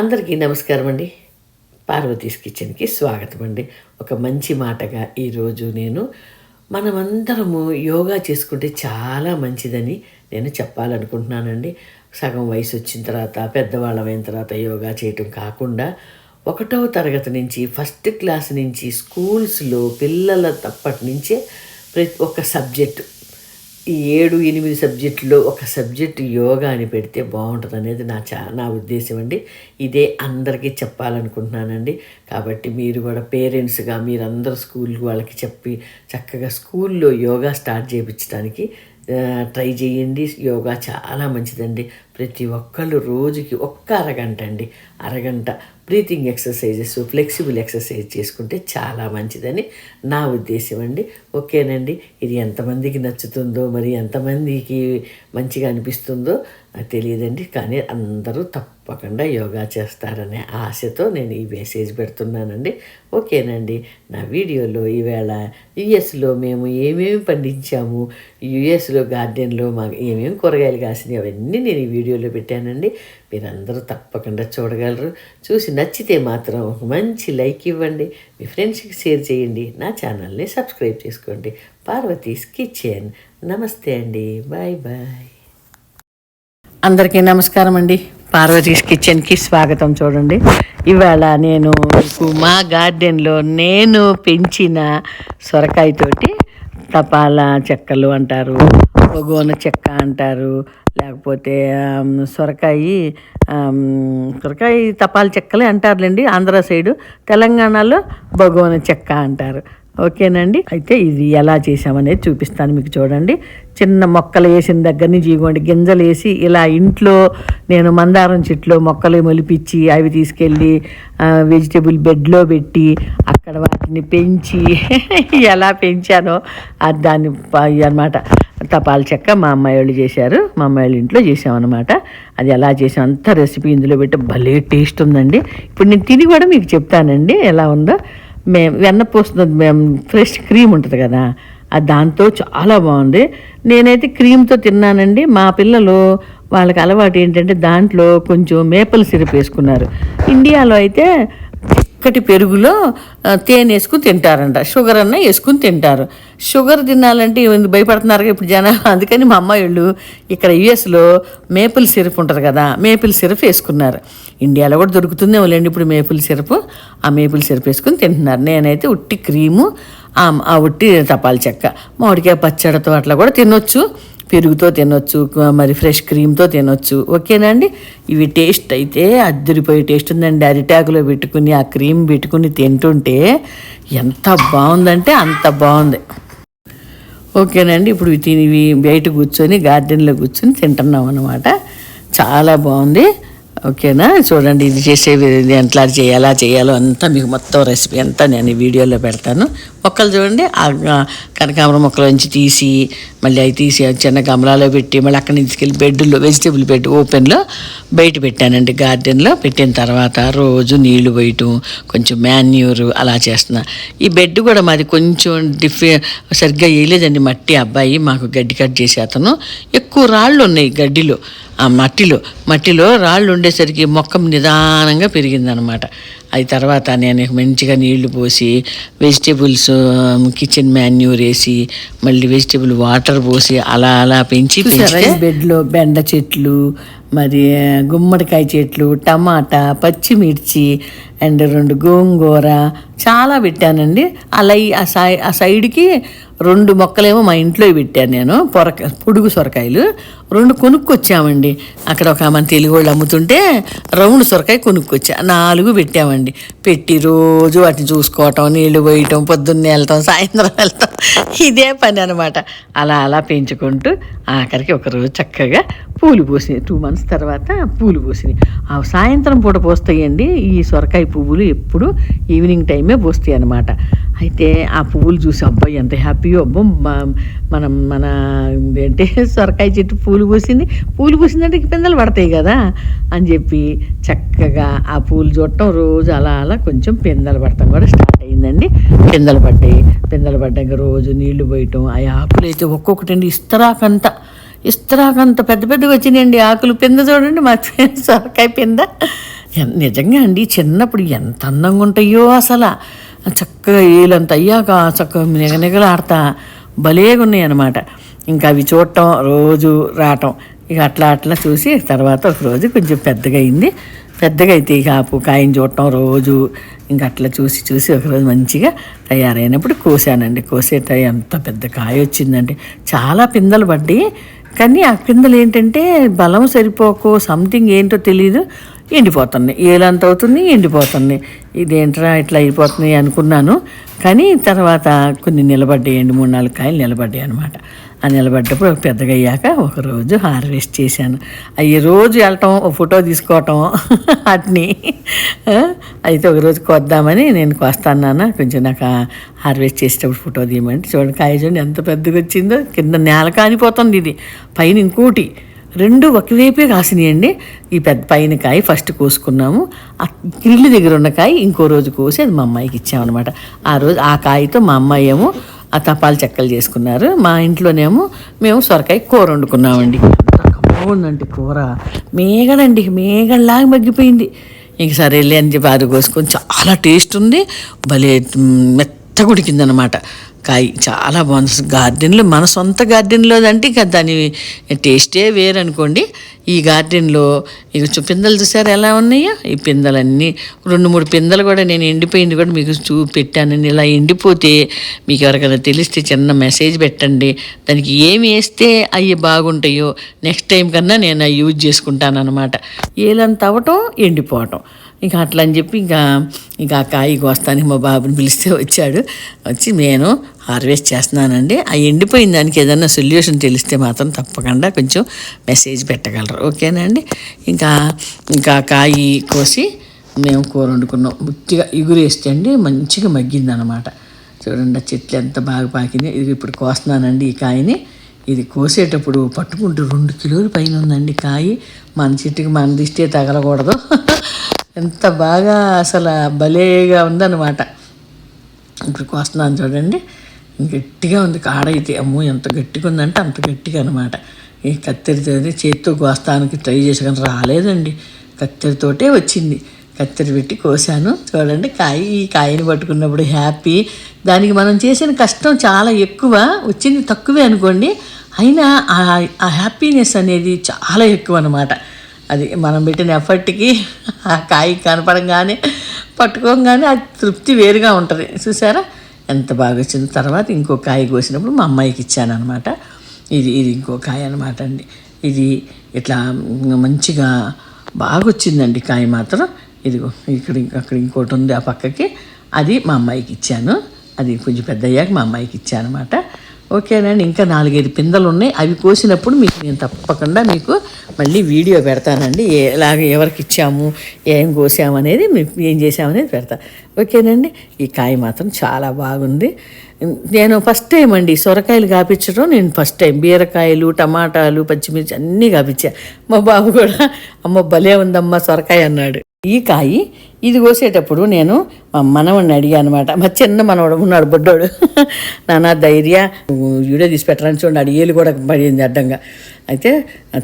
అందరికీ నమస్కారం అండి. పార్వతీస్ కిచెన్కి స్వాగతం అండి. ఒక మంచి మాటగా ఈరోజు నేను మనమందరము యోగా చేసుకుంటే చాలా మంచిదని నేను చెప్పాలనుకుంటున్నానండి. సగం వయసు వచ్చిన తర్వాత పెద్దవాళ్ళమైన తర్వాత యోగా చేయటం కాకుండా ఒకటవ తరగతి నుంచి ఫస్ట్ క్లాస్ నుంచి స్కూల్స్లో పిల్లల తప్పటి నుంచే ప్రతి ఒక్క సబ్జెక్టు ఏడు ఎనిమిది సబ్జెక్టులో ఒక సబ్జెక్టు యోగా అని పెడితే బాగుంటుంది అనేది నా చా నా ఉద్దేశం అండి. ఇదే అందరికీ చెప్పాలనుకుంటున్నానండి. కాబట్టి మీరు కూడా పేరెంట్స్గా మీరందరూ స్కూల్ వాళ్ళకి చెప్పి చక్కగా స్కూల్లో యోగా స్టార్ట్ చేయించడానికి ట్రై చేయండి. యోగా చాలా మంచిదండి. ప్రతి ఒక్కళ్ళు రోజుకి ఒక్క అరగంట అండి. అరగంట బ్రీతింగ్ ఎక్సర్సైజెస్ ఫ్లెక్సిబుల్ ఎక్సర్సైజ్ చేసుకుంటే చాలా మంచిదని నా ఉద్దేశం అండి. ఓకేనండి. ఇది ఎంతమందికి నచ్చుతుందో మరి ఎంతమందికి మంచిగా అనిపిస్తుందో తెలియదండి కానీ అందరూ తప్పకుండా యోగా చేస్తారనే ఆశతో నేను ఈ మెసేజ్ పెడుతున్నానండి. ఓకేనండి నా వీడియోలో ఈవేళ యుఎస్లో మేము ఏమేమి పండించాము యుఎస్లో గార్డెన్లో మా ఏమేమి కూరగాయలు కాసినాయి అవన్నీ నేను ఈ వీడియోలో పెట్టానండి. మీరందరూ తప్పకుండా చూడగలరు. చూసి నచ్చితే మాత్రం ఒక మంచి లైక్ ఇవ్వండి. మీ ఫ్రెండ్స్కి షేర్ చేయండి. నా ఛానల్ని సబ్స్క్రైబ్ చేసుకోండి. పార్వతీస్ కిచెన్. నమస్తే అండి. Bye bye. అందరికీ నమస్కారం అండి. పార్వతీస్ కిచెన్కి స్వాగతం చూడండి. ఇవాళ నేను మీకు మా గార్డెన్లో నేను పెంచిన సొరకాయతోటి తపాలా చెక్కలు అంటారు ఒగోన చెక్క అంటారు లేకపోతే సొరకాయ సొరకాయ తపాల చెక్కలే అంటారులేండి. ఆంధ్ర సైడు తెలంగాణలో బగోన చెక్క అంటారు. ఓకేనండి. అయితే ఇది ఎలా చేసామనేది చూపిస్తాను మీకు చూడండి. చిన్న మొక్కలు వేసిన దగ్గర నుంచి ఇవ్వండి. గింజలు వేసి ఇలా ఇంట్లో నేను మందారం చెట్లు మొక్కలు మొలిపించి అవి తీసుకెళ్ళి వెజిటేబుల్ బెడ్లో పెట్టి అక్కడ వాటిని పెంచి ఎలా పెంచానో అది దాన్ని అనమాట తపాల చెక్క మా అమ్మాయి వాళ్ళు చేశారు. మా అమ్మాయి వాళ్ళ ఇంట్లో చేసామన్నమాట అది ఎలా చేసాం అంత రెసిపీ ఇందులో పెట్టి భలే టేస్ట్ ఉందండి. ఇప్పుడు నేను తిని కూడా మీకు చెప్తానండి ఎలా ఉందో. మేము వెన్న పోస్తున్నది మేము ఫ్రెష్ క్రీమ్ ఉంటుంది కదా అది దాంతో చాలా బాగుంది. నేనైతే క్రీమ్తో తిన్నానండి. మా పిల్లలు వాళ్ళకి అలవాటు ఏంటంటే దాంట్లో కొంచెం మేపల్ సిరప్ వేసుకున్నారు. ఇండియాలో అయితే చిక్కటి పెరుగులో తేనె వేసుకుని తింటారంట. షుగర్ అన్న వేసుకుని తింటారు. షుగర్ తినాలంటే భయపడుతున్నారు ఇప్పుడు జనాలు. అందుకని మా అమ్మాయిళ్ళు ఇక్కడ యుఎస్లో మేపుల్ సిరప్ ఉంటుంది కదా మేపుల్ సిరప్ వేసుకున్నారు. ఇండియాలో కూడా దొరుకుతుందేమో లేండి ఇప్పుడు మేపుల్ సిరప్. ఆ మేపుల్ సిరప్ వేసుకుని తింటున్నారు. నేనైతే ఉట్టి క్రీము ఆ ఆ ఉట్టి తపాల చెక్క మామిడికాయ పచ్చడితో అట్లా కూడా తినొచ్చు. పెరుగుతో తినొచ్చు మరి ఫ్రెష్ క్రీమ్తో తినొచ్చు. ఓకేనండి ఇవి టేస్ట్ అయితే అద్దరిపోయే టేస్ట్ ఉందండి. అరిటాకులో పెట్టుకుని ఆ క్రీమ్ పెట్టుకుని తింటుంటే ఎంత బాగుందంటే అంత బాగుంది. ఓకేనండి ఇప్పుడు తినివి తిని బయట కూర్చొని గార్డెన్లో కూర్చొని తింటున్నాం అనమాట చాలా బాగుంది. ఓకేనా? చూడండి ఇది చేసే ఎట్లా చేయాలా ఎలా చేయాలో అంతా మీకు మొత్తం రెసిపీ అంతా నేను వీడియోలో పెడతాను. మొక్కలు చూడండి ఆ కనకాంబరం మొక్కల నుంచి తీసి మళ్ళీ అవి తీసి చిన్న గమలాలో పెట్టి మళ్ళీ అక్కడి నుంచి వెళ్ళి బెడ్లో వెజిటేబుల్ బెడ్ ఓపెన్లో బయట పెట్టానండి గార్డెన్లో. పెట్టిన తర్వాత రోజు నీళ్ళు పోయటం కొంచెం మాన్యూర్ అలా చేస్తున్నా. ఈ బెడ్ కూడా మాది కొంచెం డిఫె సరిగ్గా వేయలేదండి మట్టి అబ్బాయి మాకు గడ్డి కట్ చేసే అతను. ఎక్కువ రాళ్ళు ఉన్నాయి గడ్డిలో ఆ మట్టిలో. మట్టిలో రాళ్ళు ఉండేసరికి మొక్క నిదానంగా పెరిగిందనమాట. అది తర్వాత నేను మంచిగా నీళ్ళు పోసి వెజిటేబుల్స్ కిచెన్ మాన్యూర్ వేసి మళ్ళీ వెజిటేబుల్ వాటర్ పోసి అలా అలా పెంచి బెడ్లో బెండ చెట్లు మరి గుమ్మడికాయ చెట్లు టమాటా పచ్చిమిర్చి అండ్ రెండు గోంగూర చాలా పెట్టానండి. అలా ఆ సై ఆ సైడ్కి రెండు మొక్కలేమో మా ఇంట్లో పెట్టాను నేను పొరక పొడుగు సొరకాయలు. రెండు కొనుక్కొచ్చామండి. అక్కడ ఒక మన తెలుగు వాళ్ళు అమ్ముతుంటే రౌండ్ సొరకాయ కొనుక్కొచ్చా. నాలుగు పెట్టామండి. పెట్టి రోజు వాటిని చూసుకోవటం నీళ్ళు పోయటం పొద్దున్నే వెళ్తాం సాయంత్రం వెళ్తాం. ఇదే పని అనమాట అలా అలా పెంచుకుంటూ ఆఖరికి ఒకరోజు చక్కగా పూలు పోసినాయి. టూ మంత్స్ తర్వాత పూలు పూసినాయి. ఆ సాయంత్రం పూట పోస్తాయండి ఈ సొరకాయ పువ్వులు ఎప్పుడు ఈవినింగ్ టైమే పోస్తాయి అనమాట అయితే ఆ పువ్వులు చూసి అబ్బాయి ఎంత హ్యాపీయో అబ్బో మనం మన ఏంటి సొరకాయ చెట్టు పూలు పూసింది. పూలు పూసిందంటే ఇక పిందెలు పడతాయి కదా అని చెప్పి చక్కగా ఆ పూలు చూడటం రోజు అలా అలా కొంచెం పిందెలు పడటం కూడా స్టార్ట్ అయిందండి. పిందెలు పడ్డాయి. పిందెలు పడ్డాక రోజు నీళ్ళు పోయటం. ఆ ఆకులు అయితే ఒక్కొక్కటండి. ఇస్తరాకంత ఇస్తరాకంత పెద్ద పెద్దగా వచ్చినాయండి. ఆకులు పింద చూడండి మా సొరకాయ పింద. నిజంగా అండి చిన్నప్పుడు ఎంత అందంగా ఉంటాయో అసలు. చక్కగా ఏలంత అయ్యాక చక్కగా నిగనిగలాడతా భలేగా ఉన్నాయి అనమాట ఇంకా అవి చూడటం రోజు రావటం ఇక అట్లా అట్లా చూసి తర్వాత ఒక రోజు కొంచెం పెద్దగా అయింది. పెద్దగా అయితే ఇక ఆపు కాయని చూడటం రోజు ఇంకా అట్లా చూసి చూసి ఒకరోజు మంచిగా తయారైనప్పుడు కోసానండి. కోసేట ఎంత పెద్ద కాయ వచ్చిందండి చాలా పిందెలు పడ్డాయి. కానీ ఆ పిందెలు ఏంటంటే బలం సరిపోకో సంథింగ్ ఏంటో తెలియదు ఎండిపోతున్నాయి ఏలంత అవుతుంది ఎండిపోతున్నాయి ఇదేంట్రా ఇట్లా అయిపోతున్నాయి అనుకున్నాను. కానీ తర్వాత కొన్ని నిలబడ్డాయి రెండు మూడు నాలుగు కాయలు నిలబడ్డాయి అనమాట ఆ నిలబడ్డప్పుడు పెద్దగా అయ్యాక ఒకరోజు హార్వెస్ట్ చేశాను. అవి రోజు వెళ్ళటం ఒక ఫోటో తీసుకోవటం వాటిని అయితే ఒకరోజు కొద్దామని నేను కొస్తాను నాన్న కొంచెం నాకు హార్వెస్ట్ చేసేటప్పుడు ఫోటో తీయమంటే చూడండి కాయ చూడండి ఎంత పెద్దగా వచ్చిందో కింద నేల కానిపోతుంది ఇది. పైన ఇంకోటి. రెండు ఒకవైపే కాసినాయండి. ఈ పెద్ద పైన కాయ ఫస్ట్ కోసుకున్నాము. ఆ కిల్లు దగ్గర ఉన్న కాయ ఇంకో రోజు కోసి అది మా అమ్మాయికి ఇచ్చామన్నమాట. ఆ రోజు ఆ కాయతో మా అమ్మాయి ఏమో ఆ తపాలు చెక్కలు చేసుకున్నారు. మా ఇంట్లోనేమో మేము సొరకాయ కూర వండుకున్నామండి. బాగుందండి కూర. మేగడండి మేగడలాగా మగ్గిపోయింది. ఇంక సరేలే అని చెప్పి అది కోసుకొని చాలా టేస్ట్ ఉంది. భలే మెత్త ఉడికిందనమాట కాయ చాలా మనసు గార్డెన్లో మన సొంత గార్డెన్లో అంటే ఇక దాని టేస్టే వేరనుకోండి. ఈ గార్డెన్లో ఇక పిందలు పిందెలు చూసారు ఎలా ఉన్నాయో? ఈ పిందెలన్నీ రెండు మూడు పిందెలు కూడా నేను ఎండిపోయింది కూడా మీకు చూ పెట్టానండి ఇలా ఎండిపోతే మీకు ఎవరికైనా తెలిస్తే చిన్న మెసేజ్ పెట్టండి. దానికి ఏమి వేస్తే అవి బాగుంటాయో నెక్స్ట్ టైం కన్నా నేను అవి యూజ్ చేసుకుంటాను అనమాట ఏలంత అవ్వటం ఎండిపోవటం. ఇంకా అట్లా అని చెప్పి ఇంకా ఇంకా కాయి కాయ కోస్తానికి మా బాబుని పిలిస్తే వచ్చాడు. వచ్చి నేను హార్వెస్ట్ చేస్తున్నానండి. ఆ ఎండిపోయిన దానికి ఏదైనా సొల్యూషన్ తెలిస్తే మాత్రం తప్పకుండా కొంచెం మెసేజ్ పెట్టగలరు. ఓకేనండి ఇంకా ఇంకా కాయి కోసి మేము కూర వండుకున్నాం. ముట్టిగా ఇగురేస్తే అండి మంచిగా మగ్గిందనమాట చూడండి ఆ చెట్లు ఎంత బాగా పాకింది. ఇది ఇప్పుడు కోస్తున్నానండి ఈ కాయని. ఇది కోసేటప్పుడు పట్టుకుంటూ రెండు కిలోల పైన ఉందండి కాయి. మన చెట్టుకి మన దిష్టే తగలకూడదు. ఎంత బాగా అసలు భలేగా ఉందన్నమాట. ఇప్పుడు వస్తున్నాను చూడండి. గట్టిగా ఉంది. కాడ అయితే అమ్మో ఎంత గట్టిగా ఉందంటే అంత గట్టిగా అనమాట ఈ కత్తెరితో చేతితో కోస్తానికి ట్రై చేసి కానీ రాలేదండి. కత్తెరతోటే వచ్చింది. కత్తెర పెట్టి కోసాను. చూడండి కాయ ఈ కాయని పట్టుకున్నప్పుడు హ్యాపీ. దానికి మనం చేసిన కష్టం చాలా ఎక్కువ. వచ్చింది తక్కువే అనుకోండి. అయినా ఆ- ఆ హ్యాపీనెస్ అనేది చాలా ఎక్కువ అనమాట అది మనం పెట్టిన ఎఫర్ట్కి ఆ కాయ కనపడంగానే పట్టుకోగానే ఆ తృప్తి వేరుగా ఉంటుంది. చూసారా? ఎంత బాగా వచ్చింది. తర్వాత ఇంకో కాయ కోసినప్పుడు మా అమ్మాయికి ఇచ్చాను అనమాట ఇది ఇది ఇంకో కాయ అనమాట అండి. ఇది ఇట్లా మంచిగా బాగా వచ్చిందండి కాయ మాత్రం. ఇదిగో ఇక్కడ అక్కడ ఇంకోటి ఉంది ఆ పక్కకి. అది మా అమ్మాయికి ఇచ్చాను. అది కొంచెం పెద్ద అయ్యాక మా అమ్మాయికి ఇచ్చాను అనమాట ఓకేనండి ఇంకా నాలుగైదు పిందెలు ఉన్నాయి అవి కోసినప్పుడు మీకు నేను తప్పకుండా మీకు మళ్ళీ వీడియో పెడతానండి. ఎలాగ ఎవరికి ఇచ్చాము ఏం కోసాము అనేది మీకు ఏం చేసామనేది పెడతా. ఓకేనండి? ఈ కాయ మాత్రం చాలా బాగుంది. నేను ఫస్ట్ టైం అండి సొరకాయలు కాపించడం. నేను ఫస్ట్ టైం బీరకాయలు టమాటాలు పచ్చిమిర్చి అన్నీ కాపించా. మా బాబు కూడా అమ్మ భలే ఉందమ్మా సొరకాయ అన్నాడు. ఈ కాయి ఇది కోసేటప్పుడు నేను మా మనవడిని అడిగా అనమాట మా చిన్న మనవడు ఉన్నాడు బొడ్డోడు. నానా ధైర్య వీడియో తీసి పెట్టడానికి చూడండి అడిగేలు కూడా పడింది అడ్డంగా. అయితే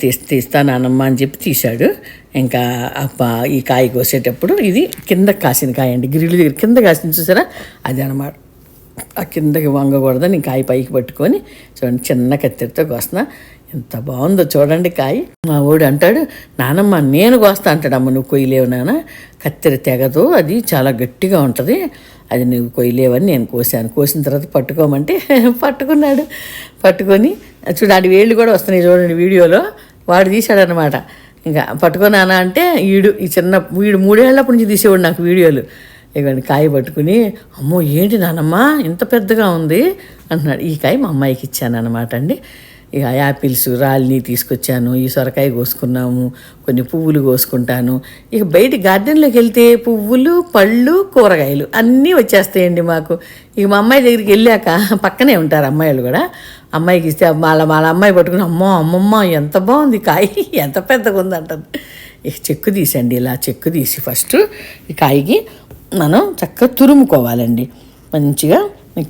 తీస్తా తీస్తా నానమ్మ అని చెప్పి తీశాడు. ఇంకా అప్ప ఈ కాయ కోసేటప్పుడు ఇది కింద కాసిన కాయ అండి. గ్రిల్ దగ్గర కింద కాసిన చూసారా? అది అనమాట ఆ కిందకి వంగకూడదని కాయ పైకి పట్టుకొని చూడండి చిన్న కత్తెరతో కోస్తున్నా. ఎంత బాగుందో చూడండి కాయ. మా వాడు అంటాడు నానమ్మ నేను కోస్తా అంటాడు అమ్మ నువ్వు కొయ్యలేవు నాన్న. కత్తెర తెగదు అది చాలా గట్టిగా ఉంటుంది. అది నువ్వు కొయ్యలేవని నేను కోసాను. కోసిన తర్వాత పట్టుకోమంటే పట్టుకున్నాడు. పట్టుకొని చూడండి వేళ్ళు కూడా వస్తున్నాయి చూడండి వీడియోలో. వాడు తీశాడనమాట ఇంకా పట్టుకున్నానా అంటే వీడు ఈ చిన్న వీడు మూడేళ్ళప్పటి నుంచి తీసేవాడు నాకు వీడియోలు. ఇవ్వండి కాయ పట్టుకుని అమ్మో ఏంటి నానమ్మ ఇంత పెద్దగా ఉంది? అంటున్నాడు. ఈ కాయ మా అమ్మాయికి ఇచ్చాను అనమాట అండి. ఇక యాపిల్స్ రాలిని తీసుకొచ్చాను ఈ సొరకాయ కోసుకున్నాము కొన్ని పువ్వులు కోసుకుంటాను. ఇక బయట గార్డెన్లోకి వెళ్తే పువ్వులు పళ్ళు కూరగాయలు అన్నీ వచ్చేస్తాయండి మాకు. ఇక మా అమ్మాయి దగ్గరికి వెళ్ళాక పక్కనే ఉంటారు అమ్మాయిలు కూడా. అమ్మాయికి ఇస్తే వాళ్ళ వాళ్ళ అమ్మాయి పట్టుకుని అమ్మో అమ్మమ్మ ఎంత బాగుంది కాయ ఎంత పెద్దగా ఉంది ఇక చెక్కు తీసండి ఇలా చెక్కు తీసి ఫస్ట్ ఈ కాయకి మనం చక్కగా తురుముకోవాలండి. మంచిగా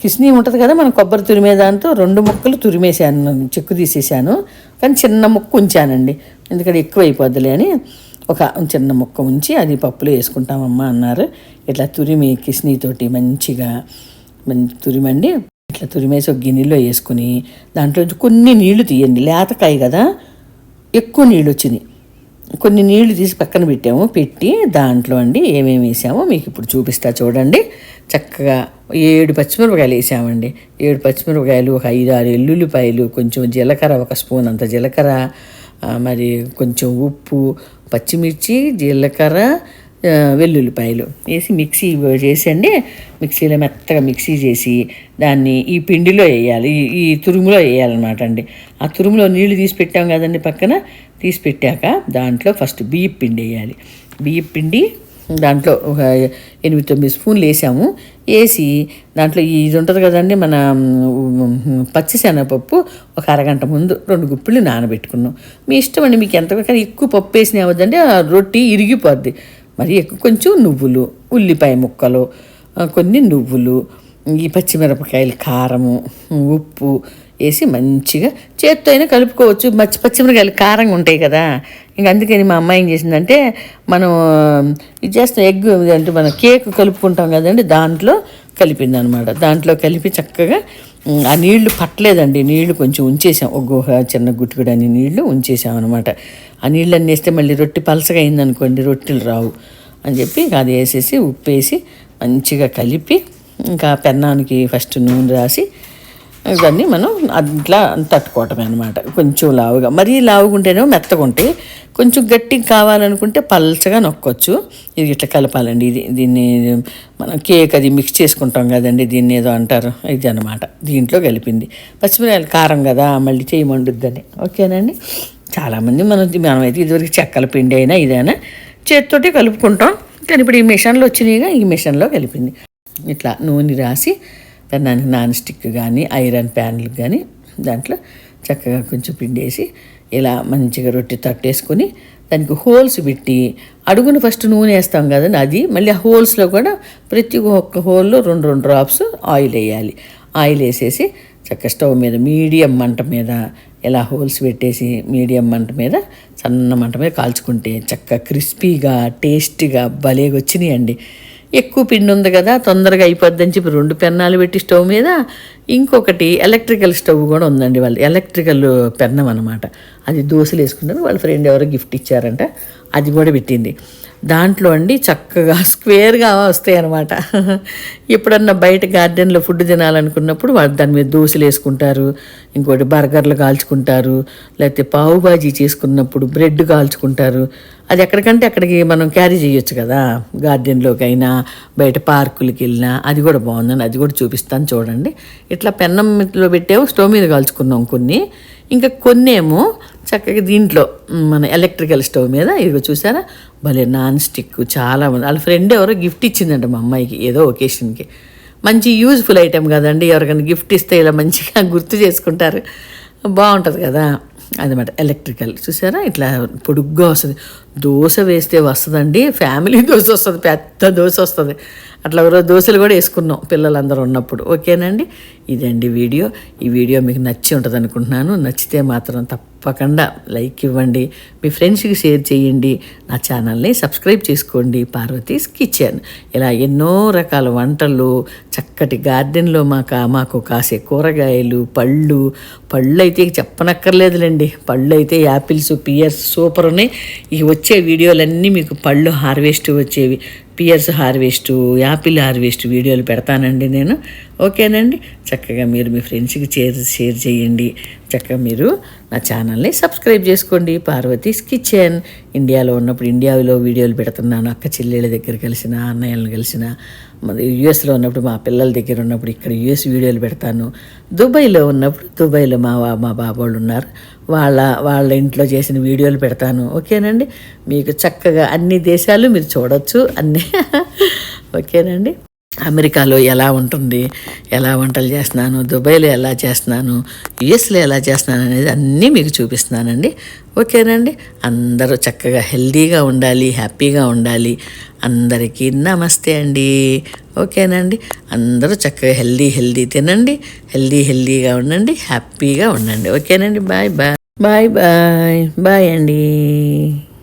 కిస్నీ ఉంటుంది కదా మనం కొబ్బరి తురిమే దాంతో రెండు ముక్కలు తురిమేసాను చెక్కు తీసేసాను కానీ చిన్న ముక్క ఉంచానండి. ఎందుకంటే ఎక్కువ అయిపోద్దిలే అని ఒక చిన్న ముక్క ఉంచి అది పప్పులో వేసుకుంటామమ్మా అన్నారు. ఇట్లా తురిమి కిస్నీతోటి మంచిగా మంచి తురిమండి. ఇట్లా తురిమేసి ఒక గిన్నెలో వేసుకుని దాంట్లో కొన్ని నీళ్ళు తీయండి. లేతకాయ కదా ఎక్కువ నీళ్ళు వచ్చినాయి. కొన్ని నీళ్ళు తీసి పక్కన పెట్టాము పెట్టి దాంట్లో అండి ఏమేమి వేసామో మీకు ఇప్పుడు చూపిస్తా చూడండి. చక్కగా ఏడు పచ్చిమిరపకాయలు వేసామండి. ఏడు పచ్చిమిరపకాయలు ఒక ఐదు ఆరు ఎల్లుల్లిపాయలు కొంచెం జీలకర్ర ఒక స్పూన్ అంత జీలకర్ర మరి కొంచెం ఉప్పు పచ్చిమిర్చి జీలకర్ర వెల్లుల్లిపాయలు వేసి మిక్సీ చేసండి మిక్సీలో మెత్తగా మిక్సీ చేసి దాన్ని ఈ పిండిలో వేయాలి ఈ తురుములో వేయాలన్నమాట అండి. ఆ తురుములో నీళ్ళు తీసి పెట్టాం కదండి పక్కన తీసి పెట్టాక దాంట్లో ఫస్ట్ బియ్య పిండి వేయాలి. బియ్య పిండి దాంట్లో ఒక ఎనిమిది తొమ్మిది స్పూన్లు వేసాము. వేసి దాంట్లో ఇది ఉంటుంది కదండి మన పచ్చిశనగపప్పు ఒక అరగంట ముందు రెండు గుప్పిళ్ళు నానబెట్టుకున్నాం. మీ ఇష్టం అండి మీకు ఎంత ఎక్కువ పప్పు వేసిన అవ్వద్దండి ఆ రొట్టి ఇరిగిపోద్ది. మరి ఎక్కువ కొంచెం నువ్వులు ఉల్లిపాయ ముక్కలు కొన్ని నువ్వులు ఈ పచ్చిమిరపకాయలు కారము ఉప్పు వేసి మంచిగా చేత్తో అయినా కలుపుకోవచ్చు. మచ్చి పచ్చిమిరకాయలు కారంగా ఉంటాయి కదా. ఇంక అందుకని మా అమ్మాయి ఏం చేసిందంటే మనం ఇది చేస్తాం ఎగ్ అంటే మనం కేక్ కలుపుకుంటాం కదండి దాంట్లో కలిపింది అనమాట దాంట్లో కలిపి చక్కగా ఆ నీళ్ళు పట్టలేదండి. నీళ్ళు కొంచెం ఉంచేసాం. ఒక చిన్న గుట్టుకుడని నీళ్ళు ఉంచేసాం అనమాట. ఆ నీళ్ళు వేస్తే మళ్ళీ రొట్టె పలసగా అయిందనుకోండి రొట్టెలు రావు అని చెప్పి అది వేసేసి ఉప్పు వేసి మంచిగా కలిపి ఇంకా పెన్నానికి ఫస్ట్ నూనె రాసి ఇవన్నీ మనం అట్లా తట్టుకోవటమే అనమాట కొంచెం లావుగా. మరీ లావుగా ఉంటేనేమో మెత్తగా ఉంటాయి కొంచెం గట్టిగా కావాలనుకుంటే పల్చగా నొక్కొచ్చు. ఇది ఇట్లా కలపాలండి. ఇది దీన్ని మనం కేక్ అది మిక్స్ చేసుకుంటాం కదండి. దీన్ని ఏదో అంటారు. ఇది అనమాట దీంట్లో కలిపింది. పచ్చిమిరపకాయలు కారం కదా మళ్ళీ చేయి మండుద్దని. ఓకేనండి? చాలామంది మనం మనమైతే ఇదివరకు చెక్కల పిండి అయినా ఇదైనా చేతితోటి కలుపుకుంటాం. కానీ ఇప్పుడు ఈ మిషన్లో వచ్చినాయిగా ఈ మిషన్లో కలిపింది. ఇట్లా నూనె రాసి దానికి నాన్ స్టిక్ కానీ ఐరన్ ప్యాన్లు కానీ దాంట్లో చక్కగా కొంచెం పిండేసి ఇలా మంచిగా రొట్టె తట్టేసుకొని దానికి హోల్స్ పెట్టి అడుగును ఫస్ట్ నూనె వేస్తాం కదండి అది మళ్ళీ ఆ హోల్స్లో కూడా ప్రతి ఒక్క హోల్లో రెండు రెండు డ్రాప్స్ ఆయిల్ వేయాలి. ఆయిల్ వేసేసి చక్క స్టవ్ మీద మీడియం మంట మీద ఇలా హోల్స్ పెట్టేసి మీడియం మంట మీద సన్న మంట మీద కాల్చుకుంటే చక్క క్రిస్పీగా టేస్టీగా భలేగా వచ్చినాయండి. ఎక్కువ పిండి ఉంది కదా తొందరగా అయిపోద్దని చెప్పి రెండు పెన్నాలు పెట్టి స్టవ్ మీద ఇంకొకటి ఎలక్ట్రికల్ స్టవ్ కూడా ఉందండి వాళ్ళు ఎలక్ట్రికల్ పెన్నం అనమాట అది దోశలు వేసుకుంటాను వాళ్ళ ఫ్రెండ్ ఎవరో గిఫ్ట్ ఇచ్చారంట. అది కూడా పెట్టింది. దాంట్లో అండి చక్కగా స్క్వేర్గా వస్తాయి అనమాట ఎప్పుడన్నా బయట గార్డెన్లో ఫుడ్ తినాలనుకున్నప్పుడు వాళ్ళు దాని మీద దోశలు వేసుకుంటారు ఇంకోటి బర్గర్లు కాల్చుకుంటారు లేకపోతే పావు బాజీ చేసుకున్నప్పుడు బ్రెడ్ కాల్చుకుంటారు. అది ఎక్కడికంటే అక్కడికి మనం క్యారీ చేయొచ్చు కదా. గార్డెన్లోకి అయినా బయట పార్కులకి వెళ్ళినా అది కూడా బాగుందని అది కూడా చూపిస్తాను చూడండి. ఇట్లా పెన్నంలో పెట్టేమో స్టవ్ మీద కాల్చుకున్నాం కొన్ని. ఇంకా కొన్నేమో చక్కగా దీంట్లో మన ఎలక్ట్రికల్ స్టవ్ మీద ఇదిగో చూసారా? భలే నాన్ స్టిక్ చాలా మంది వాళ్ళ ఫ్రెండ్ ఎవరో గిఫ్ట్ ఇచ్చిందంట మా అమ్మాయికి ఏదో ఒకేషన్కి మంచి యూజ్ఫుల్ ఐటెం కదండి ఎవరికైనా గిఫ్ట్ ఇస్తే ఇలా మంచిగా గుర్తు చేసుకుంటారు. బాగుంటుంది కదా అదనమాట ఎలక్ట్రికల్ చూసారా? ఇట్లా పొడుగ్గా వస్తుంది. దోశ వేస్తే వస్తుందండి ఫ్యామిలీ దోశ వస్తుంది పెద్ద దోశ వస్తుంది. అట్లా దోశలు కూడా వేసుకున్నాం పిల్లలందరూ ఉన్నప్పుడు. ఓకేనండి? ఇదండి వీడియో. ఈ వీడియో మీకు నచ్చి ఉంటుంది అనుకుంటున్నాను. నచ్చితే మాత్రం తప్పకుండా లైక్ ఇవ్వండి. మీ ఫ్రెండ్స్కి షేర్ చేయండి. నా ఛానల్ని సబ్స్క్రైబ్ చేసుకోండి. పార్వతీస్ కిచెన్. ఇలా ఎన్నో రకాల వంటలు చక్కటి గార్డెన్లో మాకు మాకు కాసే కూరగాయలు పళ్ళు. పళ్ళు అయితే చెప్పనక్కర్లేదులేండి. పళ్ళు అయితే యాపిల్స్ పియర్స్ సూపర్ ఉన్నాయి ఈ వచ్చే వీడియోలన్నీ మీకు పళ్ళు హార్వెస్ట్ వచ్చేవి. పియర్స్ హార్వెస్ట్ యాపిల్ హార్వెస్ట్ వీడియోలు పెడతానండి నేను. ఓకేనండి? చక్కగా మీరు మీ ఫ్రెండ్స్కి షేర్ షేర్ చేయండి. చక్కగా మీరు నా ఛానల్ని సబ్స్క్రైబ్ చేసుకోండి. పార్వతీస్ కిచెన్. ఇండియాలో ఉన్నప్పుడు ఇండియాలో వీడియోలు పెడుతున్నాను. అక్క చెల్లెళ్ళ దగ్గర కలిసిన అన్నయ్యలను కలిసిన యుఎస్లో ఉన్నప్పుడు మా పిల్లల దగ్గర ఉన్నప్పుడు ఇక్కడ యుఎస్ వీడియోలు పెడతాను. దుబాయ్లో ఉన్నప్పుడు దుబాయ్లో మా మా బాబోళ్ళు ఉన్నారు. వాళ్ళ వాళ్ళ ఇంట్లో చేసిన వీడియోలు పెడతాను. ఓకేనండి? మీకు చక్కగా అన్ని దేశాలు మీరు చూడొచ్చు. అన్నీ. ఓకేనండి? అమెరికాలో ఎలా ఉంటుంది ఎలా వంటలు చేస్తున్నాను దుబాయ్లో ఎలా చేస్తున్నాను యుఎస్లో ఎలా చేస్తున్నాను అనేది అన్నీ మీకు చూపిస్తున్నానండి. ఓకేనండి? అందరూ చక్కగా హెల్దీగా ఉండాలి హ్యాపీగా ఉండాలి. అందరికీ నమస్తే అండి. ఓకేనండి? అందరూ చక్కగా హెల్దీ హెల్దీ తినండి హెల్దీ హెల్దీగా ఉండండి హ్యాపీగా ఉండండి. ఓకేనండి? Bye bye. Bye bye. Bye అండి.